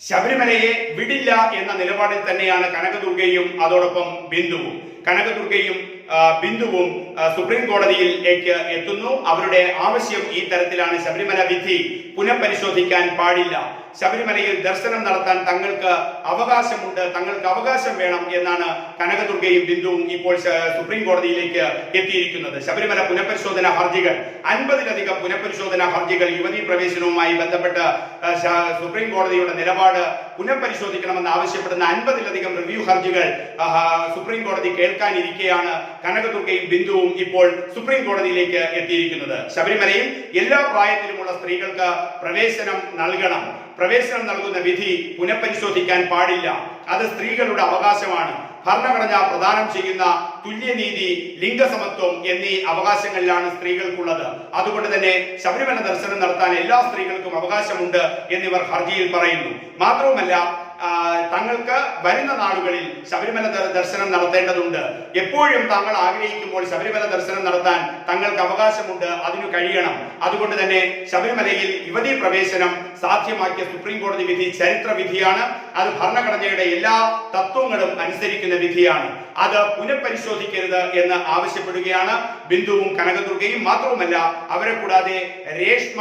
ശബരിമലയെ വിടില്ല എന്ന നിലപാടിൽ തന്നെയാണ് കനകദുർഗയും അതോടൊപ്പം ബിന്ദുവും. കനകദുർഗയും ബിന്ദുവും സുപ്രീം കോടതിയിലേക്ക് എത്തുന്നു. അവരുടെ ആവശ്യം ഈ തരത്തിലാണ്. ശബരിമല വിധി പുനഃപരിശോധിക്കാൻ പാടില്ല. ശബരിമലയിൽ ദർശനം നടത്താൻ തങ്ങൾക്ക് അവകാശമുണ്ട്. തങ്ങൾക്ക് അവകാശം വേണം എന്നാണ് കനകദുർഗയും ബിന്ദുവും ഇപ്പോൾ സുപ്രീം കോടതിയിലേക്ക് എത്തിയിരിക്കുന്നത്. ശബരിമല പുനഃപരിശോധന ഹർജികൾ അൻപതിലധികം പുനഃപരിശോധന ഹർജികൾ യുവതീ പ്രവേശനവുമായി ബന്ധപ്പെട്ട് സുപ്രീം കോടതിയുടെ നിലപാട് പുനഃപരിശോധിക്കണമെന്ന് ആവശ്യപ്പെടുന്ന അൻപതിലധികം റിവ്യൂ ഹർജികൾ സുപ്രീം കോടതി കേൾക്കാനിരിക്കെയാണ്. കനകദുർഗയും ബിന്ദുവും ഇപ്പോൾ സുപ്രീം കോടതിയിലേക്ക് എത്തിയിരിക്കുന്നത്. ശബരിമലയിൽ എല്ലാ പ്രായത്തിലുമുള്ള സ്ത്രീകൾക്ക് പ്രവേശനം നൽകണം. പ്രവേശനം നൽകുന്ന വിധി പുനഃപരിശോധിക്കാൻ പാടില്ല. അത് സ്ത്രീകളുടെ അവകാശമാണ്. ഭരണഘടന പ്രദാനം ചെയ്യുന്ന തുല്യനീതി ലിംഗസമത്വം എന്നീ അവകാശങ്ങളിലാണ് സ്ത്രീകൾക്കുള്ളത്. അതുകൊണ്ട് തന്നെ ശബരിമല ദർശനം നടത്താൻ എല്ലാ സ്ത്രീകൾക്കും അവകാശമുണ്ട് എന്നിവർ ഹർജിയിൽ പറയുന്നു. മാത്രവുമല്ല തങ്ങൾക്ക് വരുന്ന നാളുകളിൽ ശബരിമല ദർശനം നടത്തേണ്ടതുണ്ട്. എപ്പോഴും തങ്ങൾ ആഗ്രഹിക്കുമ്പോൾ ശബരിമല ദർശനം നടത്താൻ തങ്ങൾക്ക് അവകാശമുണ്ട് അതിനു കഴിയണം. അതുകൊണ്ട് തന്നെ ശബരിമലയിൽ യുവതീ പ്രവേശനം സാധ്യമാക്കിയ സുപ്രീം കോടതി വിധി ചരിത്ര വിധിയാണ്. അത് ഭരണഘടനയുടെ എല്ലാ തത്വങ്ങളും അനുസരിക്കുന്ന വിധിയാണ്. അത് പുനഃപരിശോധിക്കരുത് എന്ന് ആവശ്യപ്പെടുകയാണ് ബിന്ദുവും കനകദുർഗയും. മാത്രവുമല്ല അവരെ കൂടാതെ രേഷ്മ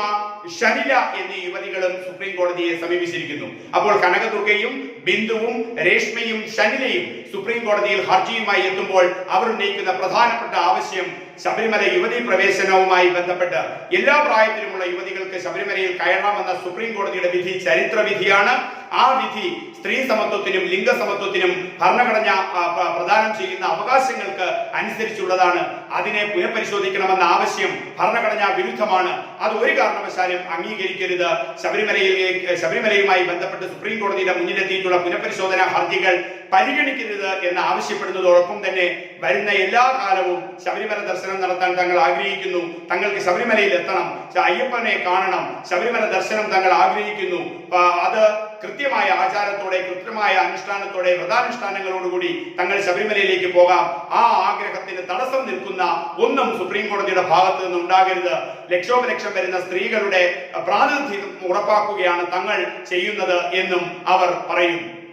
ഷനില എന്നീ യുവതികളും സുപ്രീം കോടതിയെ സമീപിച്ചിരിക്കുന്നു. അപ്പോൾ കനകദുർഗയും ബിന്ദുവും രേഷ്മയും ഷനിലയും സുപ്രീം കോടതിയിൽ ഹർജിയുമായി എത്തുമ്പോൾ അവർ ഉന്നയിക്കുന്ന പ്രധാനപ്പെട്ട ആവശ്യം ശബരിമല യുവതി പ്രവേശനവുമായി ബന്ധപ്പെട്ട് എല്ലാ പ്രായത്തിലുമുള്ള യുവതികൾക്ക് ശബരിമലയിൽ കയറാമെന്ന സുപ്രീം കോടതിയുടെ വിധി ചരിത്ര വിധിയാണ്. ആ വിധി സ്ത്രീ സമത്വത്തിനും ലിംഗസമത്വത്തിനും ഭരണഘടന ആ, പ്ര- പ്രദാനം ചെയ്യുന്ന അവകാശങ്ങൾക്ക് അനുസരിച്ചുള്ളതാണ്. അതിനെ പുനഃപരിശോധിക്കണമെന്ന ആവശ്യം ഭരണഘടനാ വിരുദ്ധമാണ്. അത് ഒരു കാരണവശാലും അംഗീകരിക്കരുത്. ശബരിമലയിലേക്ക് ശബരിമലയുമായി ബന്ധപ്പെട്ട് സുപ്രീം കോടതിയുടെ മുന്നിലെത്തിയിട്ടുള്ള പുനഃപരിശോധനാ ഹർജികൾ പരിഗണിക്കരുത് എന്ന് ആവശ്യപ്പെടുന്നതോടൊപ്പം തന്നെ വരുന്ന എല്ലാ കാലവും ശബരിമല ദർശനം നടത്താൻ തങ്ങൾ ആഗ്രഹിക്കുന്നു. തങ്ങൾക്ക് ശബരിമലയിൽ എത്തണം. അയ്യപ്പനെ കാണണം. ശബരിമല ദർശനം തങ്ങൾ ആഗ്രഹിക്കുന്നു. അത് കൃത്യമായ ആചാരത്തോടെ കൃത്യമായ അനുഷ്ഠാനത്തോടെ വ്രതാനുഷ്ഠാനങ്ങളോടുകൂടി തങ്ങൾ ശബരിമലയിലേക്ക് പോകാം. ആ ആഗ്രഹത്തിന് തടസ്സം നിൽക്കുന്ന ഒന്നും സുപ്രീം കോടതിയുടെ ഭാഗത്ത് നിന്ന് ഉണ്ടാകരുത്. ലക്ഷോപലക്ഷം വരുന്ന സ്ത്രീകളുടെ പ്രാതിനിധ്യം ഉറപ്പാക്കുകയാണ് തങ്ങൾ ചെയ്യുന്നത് എന്നും അവർ പറയുന്നു.